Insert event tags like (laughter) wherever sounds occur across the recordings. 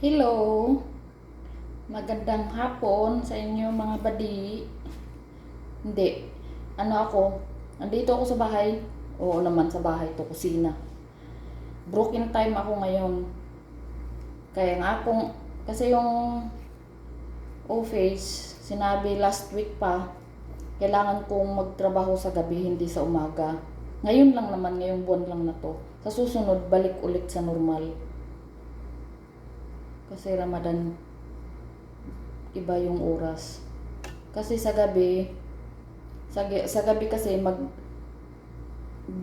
Hello! Magandang hapon sa inyo mga badi. Hindi. Ano ako? Andito ako sa bahay. Oo naman sa bahay to, kusina. Broken time ako ngayon. Kaya nga akong, kasi yung office, sinabi last week pa, kailangan kong magtrabaho sa gabi, hindi sa umaga. Ngayon lang naman, ngayong buwan lang na to. Sa susunod, balik ulit sa normal. Kasi Ramadan, iba yung oras. Kasi sa gabi, sa, sa gabi kasi mag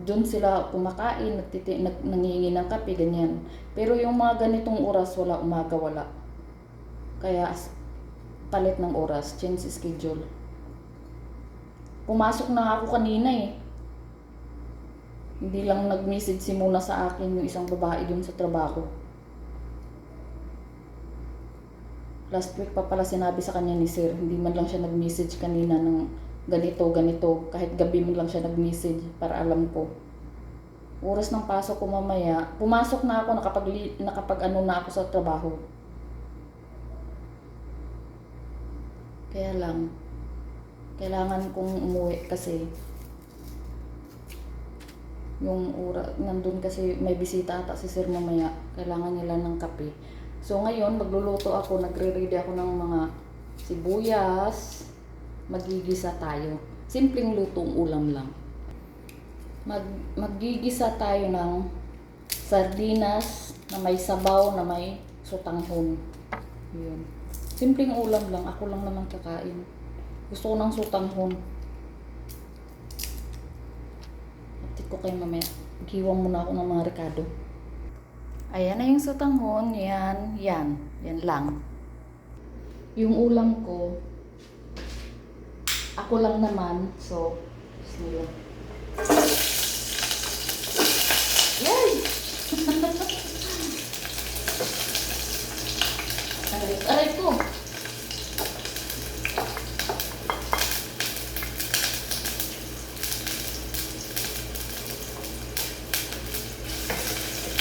doon sila kumakain, nagtiti, nag, nangingi ng kape, ganyan. Pero yung mga ganitong oras, wala, umaga, wala. Kaya, palit ng oras, change schedule. Pumasok na ako kanina eh. Hindi lang nag-message si Muna sa akin yung isang babae dun sa trabaho. Last week pa pala sinabi sa kanya ni Sir, hindi man lang siya nag-message kanina ng ganito, ganito. Kahit gabi man lang siya nag-message para alam ko. Oras ng pasok ko mamaya, pumasok na ako, nakapag, nakapag ano na ako sa trabaho. Kaya lang, kailangan kong umuwi kasi yung ura, nandun kasi may bisita ata si sir mamaya, kailangan nila ng kape. So ngayon, magluluto ako, nagre-ready ako ng mga sibuyas, magigisa tayo. Simpleng lutong ulam lang. Mag, maggigisa tayo ng sardinas na may sabaw na may sutanghon. Yun. Simpleng ulam lang, ako lang naman kakain. Gusto ko ng sutanghon. Ati ko kayo mamaya. Giwang muna ako ng mga rekado. Ayan na yung sutanghon. Yan, yan. Yan lang. Yung ulam ko, ako lang naman. So, bismillah. Yay! (laughs)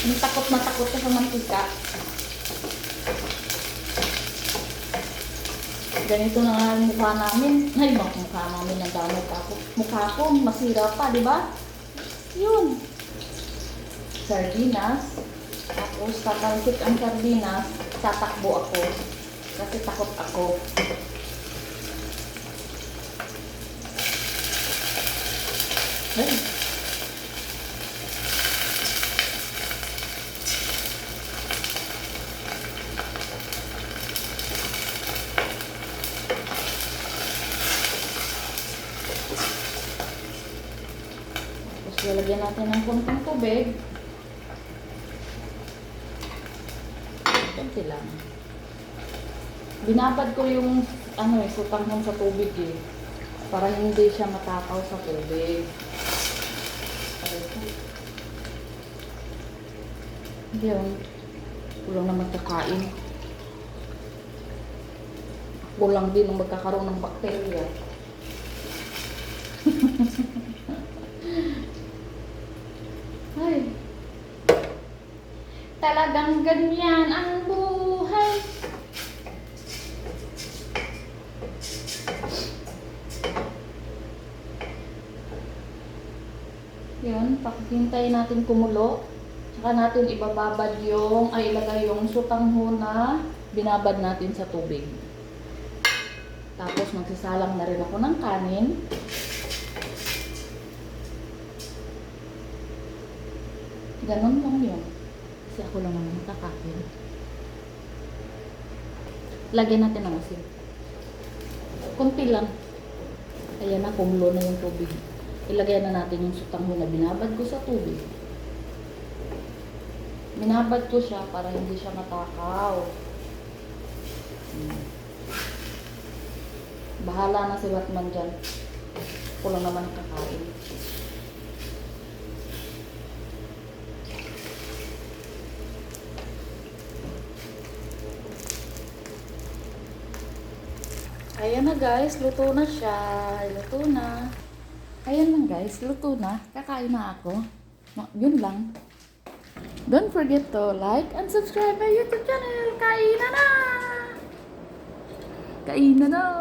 Ang takot na takot sa mantika. Ganito na nga ang mukha namin. Ay, mukha namin ang pa ako. Mukha ko, masira pa, di ba? Yun. Sardinas. Tapos, tatalsik ang sardinas. Tatakbo ako. Kasi takot ako. Ay. Lalagyan natin ng konting tubig. Konti lang. Binabad ko yung ano eh, sutanghon sa tubig eh. Para hindi siya matakaw sa tubig. Yun. Kulang naman kakain. Kulang din ang magkakaroon ng bakterya. (laughs) Ay. Talagang ganyan ang buhay. Yun, pakihintay natin kumulo. Tsaka natin ibababad yung, ay ilagay yung sutangho na binabad natin sa tubig. Tapos magsisalang na rin ako ng kanin. Ganon lang yun. Kasi ako lang naman kakain. Lagyan natin ng asin. Kunti lang. Ayan na, kumulo na yung tubig. Ilagay na natin yung sutangho na binabad ko sa tubig. Binabad ko siya para hindi siya matakaw. Bahala na si Batman dyan. Ako naman kakain. Ayan na guys, luto na siya. Luto na. Ayan lang guys, luto na. Kakain na ako. Yun lang. Don't forget to like and subscribe my YouTube channel. Kain na na! Kain na na!